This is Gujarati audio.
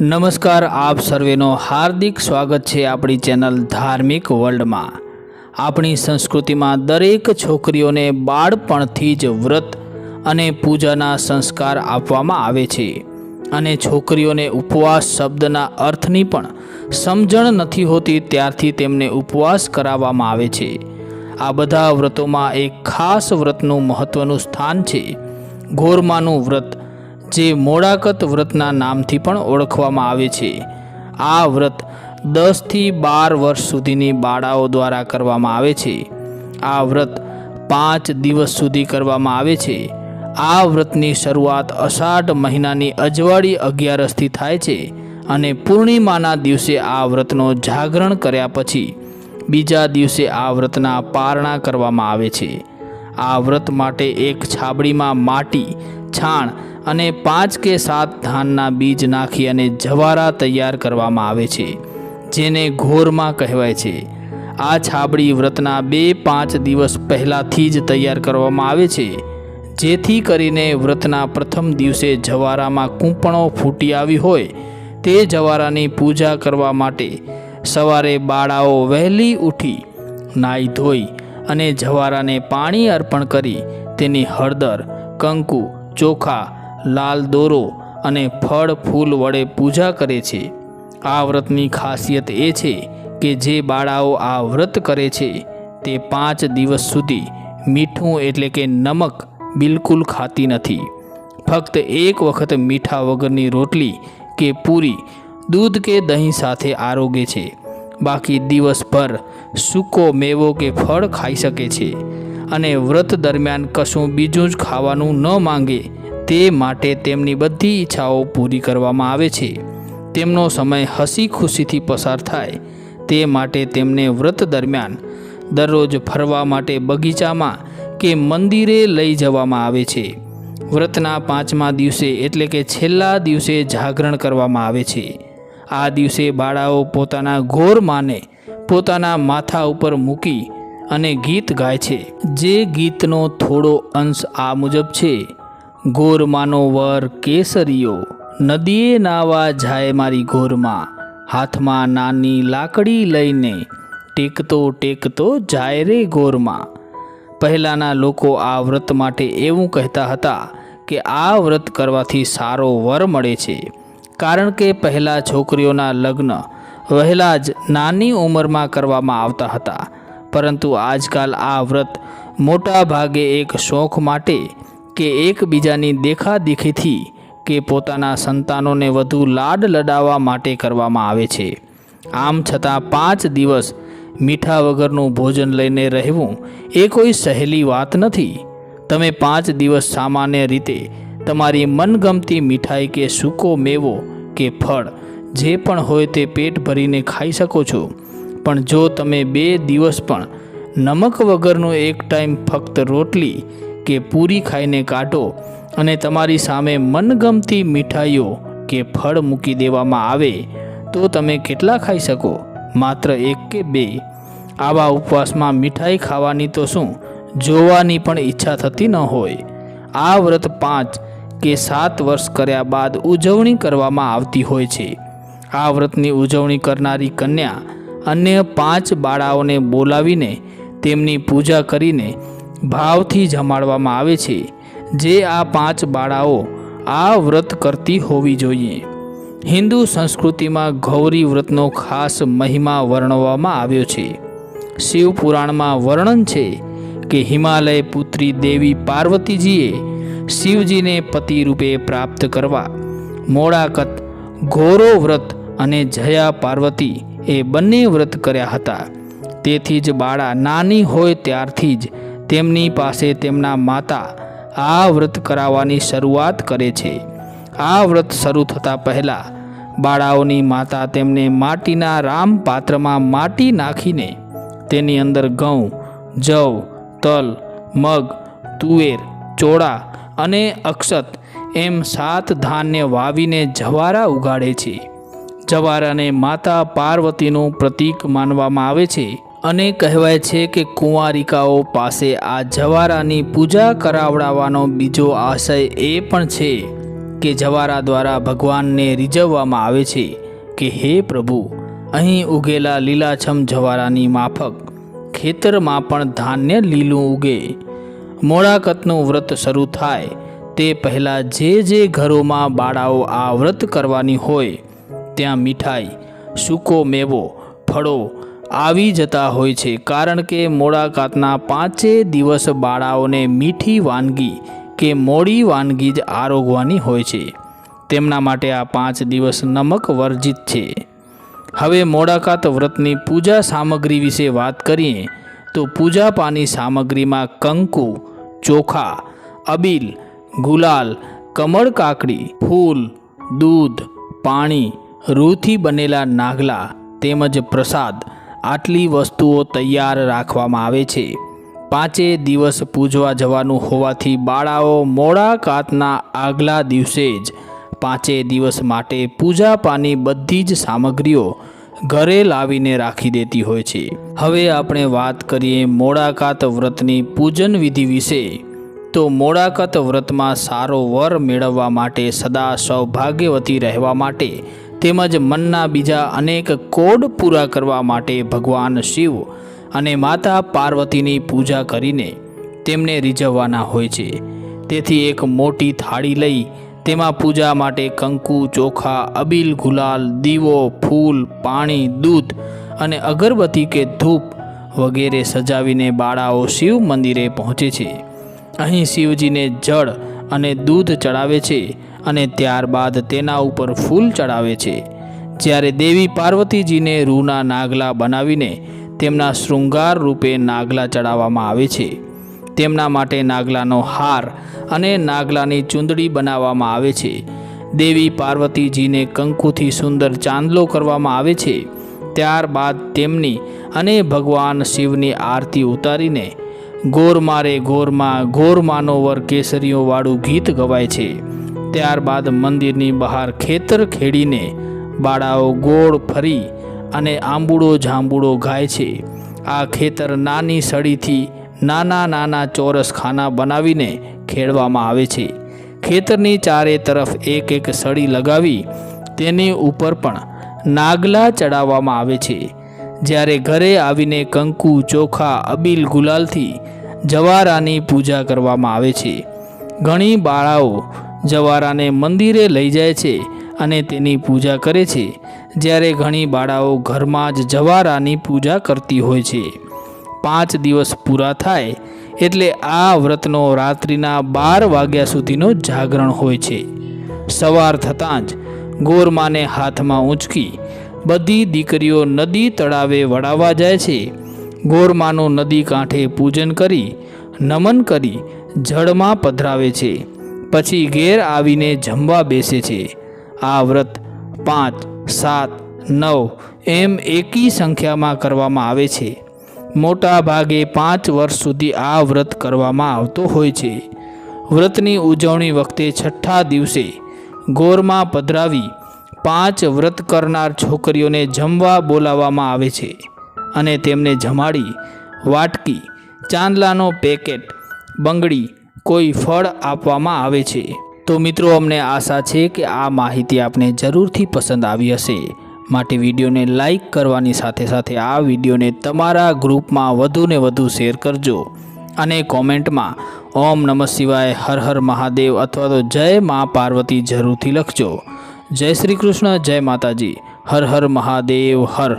નમસ્કાર, આપ સર્વેનો હાર્દિક સ્વાગત છે આપણી ચેનલ ધાર્મિક વર્લ્ડમાં. આપણી સંસ્કૃતિમાં દરેક છોકરીઓને બાળપણથી જ વ્રત અને પૂજાના સંસ્કાર આપવામાં આવે છે. અને છોકરીઓને ઉપવાસ શબ્દના અર્થની પણ સમજણ નથી હોતી ત્યારથી તેમને ઉપવાસ કરાવવામાં આવે છે. આ બધા વ્રતોમાં એક ખાસ વ્રતનું મહત્ત્વનું સ્થાન છે. ઘોરમાનું વ્રત જે મોડાકત વ્રતના નામથી પણ ઓળખવામાં આવે છે. આ વ્રત દસથી બાર વર્ષ સુધીની બાળાઓ દ્વારા કરવામાં આવે છે. આ વ્રત પાંચ દિવસ સુધી કરવામાં આવે છે. આ વ્રતની શરૂઆત અષાઢ મહિનાની અજવાળી અગિયારસથી થાય છે અને પૂર્ણિમાના દિવસે આ વ્રતનો જાગરણ કર્યા પછી બીજા દિવસે આ વ્રતના પારણા કરવામાં આવે છે. આ વ્રત માટે એક છાબડીમાં માટી, છાણ અને પાંચ કે સાત ધાનના બીજ નાખી અને જવારા તૈયાર કરવામાં આવે છે, જેને ઘોરમાં કહેવાય છે. આ છાબડી વ્રતના બે પાંચ દિવસ પહેલાંથી જ તૈયાર કરવામાં આવે છે, જેથી કરીને વ્રતના પ્રથમ દિવસે જવારામાં કૂંપણો ફૂટી આવી હોય, તે જવારાની પૂજા કરવા માટે સવારે બાળાઓ વહેલી ઉઠી, નાહી ધોઈ અને જવારાને પાણી અર્પણ કરી, તેની હળદર, કંકુ, ચોખા લાલ દોરો અને ફળ ફૂલ વડે પૂજા કરે છે. આ વ્રતની ખાસિયત એ છે કે જે બાળાઓ આ વ્રત કરે છે, તે પાંચ દિવસ સુધી મીઠું એટલે કે નમક બિલકુલ ખાતી નથી. ફક્ત એક વખત મીઠા વગરની રોટલી કે પૂરી, દૂધ કે દહીં સાથે આરોગે છે. બાકી દિવસભર સૂકો મેવો કે ફળ ખાઈ શકે છે. અને વ્રત દરમિયાન કશું બીજું જ ખાવાનું ન માંગે તે માટે તેમની બધી ઈચ્છાઓ પૂરી કરવામાં આવે છે. તેમનો સમય હસી ખુશીથી પસાર થાય. તે માટે તેમને વ્રત દરમિયાન દરરોજ ફરવા માટે બગીચામાં કે મંદિરે લઈ જવામાં આવે છે. વ્રતના પાંચમા દિવસે એટલે કે છેલ્લા દિવસે જાગરણ કરવામાં આવે છે. આ દિવસે બાળાઓ પોતાના ઘોર માને પોતાના માથા ઉપર મૂકી અને ગીત ગાય છે. જે ગીતનો થોડો અંશ આ મુજબ છે. ગોરમાનો વર કેસરીયો નદીએ નાવા જાય મારી ગોરમાં. હાથમાં નાની લાકડી લઈને ટેકતો ટેકતો જાય રે ગોરમાં. પહેલાંના લોકો આ વ્રત માટે એવું કહેતા હતા કે આ વ્રત કરવાથી સારો વર મળે છે. કારણ કે પહેલાં છોકરીઓના લગ્ન વહેલા જ નાની ઉંમરમાં કરવામાં આવતા હતા. પરંતુ આજકાલ આ વ્રત મોટા ભાગે એક શોખ માટે કે એકબીજાની દેખાદેખીથી કે પોતાના સંતાનોને વધુ લાડ લડાવવા માટે કરવામાં આવે છે. આમ છતાં પાંચ દિવસ મીઠા વગરનું ભોજન લઈને રહેવું એ કોઈ સહેલી વાત નથી. તમે પાંચ દિવસ સામાન્ય રીતે તમારી મનગમતી મીઠાઈ કે સૂકો મેવો કે ફળ જે પણ હોય તે પેટ ભરીને ખાઈ શકો છો. પણ જો તમે બે દિવસ પણ નમક વગરનું એક ટાઈમ ફક્ત રોટલી કે પૂરી ખાઈને કાઢો અને તમારી સામે મનગમતી મીઠાઈઓ કે ફળ મૂકી દેવામાં આવે, તો તમે કેટલા ખાઈ શકો? માત્ર એક કે બે. આવા ઉપવાસમાં મીઠાઈ ખાવાની તો શું? જોવાની પણ ઈચ્છા થતી ન હોય. આ વ્રત પાંચ કે સાત વર્ષ કર્યા બાદ ઉજવણી કરવામાં આવતી હોય છે. આ વ્રતની ઉજવણી કરનારી કન્યા અન્ય પાંચ બાળાઓને બોલાવીને તેમની પૂજા કરીને ભાવથી જમાડવામાં આવે છે. જે આ પાંચ બાળાઓ આ વ્રત કરતી હોવી જોઈએ. હિન્દુ સંસ્કૃતિમાં ગૌરી વ્રતનો ખાસ મહિમા વર્ણવવામાં આવ્યો છે. શિવપુરાણમાં વર્ણન છે કે હિમાલય પુત્રી દેવી પાર્વતીજીએ શિવજીને પતિ રૂપે પ્રાપ્ત કરવા. મોડાકત, ઘોરો વ્રત અને જયા પાર્વતી એ બંને વ્રત કર્યા હતા. તેથી જ બાળા નાની હોય ત્યારથી જ તેમની પાસે તેમના માતા આ વ્રત કરાવવાની શરૂઆત કરે છે. આ વ્રત શરૂ થતાં પહેલાં બાળાઓની માતા તેમને માટીના રામ પાત્રમાં માટી નાખીને તેની અંદર ઘઉં, જવ, તલ, મગ, તુવેર, ચોળા અને અક્ષત એમ સાત ધાન્ય વાવીને જવારા ઉગાડે છે. જવારાને માતા પાર્વતીનું પ્રતીક માનવામાં આવે છે. અને કહેવાય છે કે કુંવારિકાઓ પાસે આ જવારાની પૂજા કરાવડાવવાનો બીજો આશય એ પણ છે કે જવારા દ્વારા ભગવાનને રીઝવવામાં આવે છે કે હે પ્રભુ, અહીં ઉગેલા લીલાછમ જવારાની માફક ખેતરમાં પણ ધાન્ય લીલું ઉગે. મોડાકતનું વ્રત શરૂ થાય તે પહેલાં જે જે ઘરોમાં બાળાઓ આ વ્રત કરવાની હોય, ત્યાં મીઠાઈ, સૂકો મેવો, ફળો આવી જતા હોય છે કારણ કે મોડાકાતના પાંચે દિવસ બાળાઓને મીઠી વાનગી કે મોડી વાનગી જ આરોગવાની હોય છે. તેમના માટે આ પાંચ દિવસ નમક વર્જિત છે. હવે મોડાકાત વ્રતની પૂજા સામગ્રી વિશે વાત કરીએ તો પૂજા પાની સામગ્રીમાં કંકુ, ચોખા, અબીલ, ગુલાલ, કમળ કાકડી, ફૂલ, દૂધ, પાણી, રૂથી બનેલા નાગલા તેમજ પ્રસાદ આટલી વસ્તુઓ તૈયાર રાખવામાં આવે છે. પાંચે દિવસ પૂજવા જવાનું હોવાથી બાળાઓ મોડા કાતના આગલા દિવસે જ પાંચે દિવસ માટે પૂજા પાની બધી જ સામગ્રીઓ ઘરે લાવીને રાખી દેતી હોય છે. હવે આપણે વાત કરીએ મોડાકાત વ્રતની પૂજન વિધિ વિશે. તો મોડાકાત વ્રતમાં સારો વર મેળવવા માટે સદા સૌભાગ્યવતી રહેવા માટે તેમજ મનના બીજા અનેક કોડ પૂરા કરવા માટે ભગવાન શિવ અને માતા પાર્વતીની પૂજા કરીને તેમને રીઝવવાના હોય છે. તેથી એક મોટી થાળી લઈ તેમાં પૂજા માટે કંકુ, ચોખા, અબીલ, ગુલાલ, દીવો, ફૂલ, પાણી, દૂધ અને અગરબત્તી કે ધૂપ વગેરે સજાવીને બાળાઓ શિવ મંદિરે પહોંચે છે. અહીં શિવજીને જળ અને દૂધ ચડાવે છે. અને ત્યારબાદ તેના ઉપર ફૂલ ચડાવે છે. જ્યારે દેવી પાર્વતીજીને રૂના નાગલા બનાવીને તેમના શૃંગાર રૂપે નાગલા ચડાવવામાં આવે છે. તેમના માટે નાગલાનો હાર અને નાગલાની ચૂંદડી બનાવવામાં આવે છે. દેવી પાર્વતીજીને કંકુથી સુંદર ચાંદલો કરવામાં આવે છે. ત્યારબાદ તેમની અને ભગવાન શિવની આરતી ઉતારીને ગોરમારે ગોરમાં ગોર માનો વર કેસરીઓવાળું ગીત ગવાય છે. ત્યારબાદ મંદિરની બહાર ખેતર ખેડીને બાળાઓ ગોળ ફરી અને આંબુડો જાંબુડો ગાય છે. આ ખેતર નાની સળીથી નાના નાના ચોરસ ખાના બનાવીને ખેડવામાં આવે છે. ખેતરની ચારે તરફ એક એક સળી લગાવી તેની ઉપર પણ નાગલા ચડાવવામાં આવે છે. જ્યારે ઘરે આવીને કંકુ, ચોખા, અબીલ, ગુલાલથી જવારાની પૂજા કરવામાં આવે છે. ઘણી બાળાઓ જવારાને મંદિરે લઈ જાય છે અને તેની પૂજા કરે છે. જ્યારે ઘણી બાળાઓ ઘરમાં જ જવારાની પૂજા કરતી હોય છે. પાંચ દિવસ પૂરા થાય એટલે આ વ્રતનો રાત્રિના બાર વાગ્યા સુધીનો જાગરણ હોય છે. સવાર થતાં જ ગોરમાને હાથમાં ઊંચકી બધી દીકરીઓ નદી તળાવે વળાવવા જાય છે. ગોરમાનું નદી કાંઠે પૂજન કરી નમન કરી જળમાં પધરાવે છે. પછી ઘેર આવીને જમવા બેસે છે. આ વ્રત પાંચ, સાત, નવ એમ એકી સંખ્યામાં કરવામાં આવે છે. મોટા ભાગે પાંચ વર્ષ સુધી આ વ્રત કરવામાં આવતો હોય છે. વ્રતની ઉજવણી વખતે છઠ્ઠા દિવસે ગોરમાં પધરાવી પાંચ વ્રત કરનાર છોકરીઓને જમવા બોલાવવામાં આવે છે અને તેમને જમાડી, વાટકી, ચાંદલાનો પેકેટ બંગડી કોઈ ફળ આપવામાં આવે છે. તો મિત્રો, અમને આશા છે કે આ માહિતી આપને જરૂરથી પસંદ આવી હશે. માટે વિડીયોને લાઇક કરવાની સાથે સાથે આ વિડીયોને તમારા ગ્રુપમાં વધુને વધુ શેર કરજો. અને કોમેન્ટમાં, ઓમ નમઃ શિવાય, હર હર મહાદેવ અથવા તો, જય મા પાર્વતી જરૂરથી લખજો. જય શ્રી કૃષ્ણ, જય માતાજી. હર હર મહાદેવ, હર.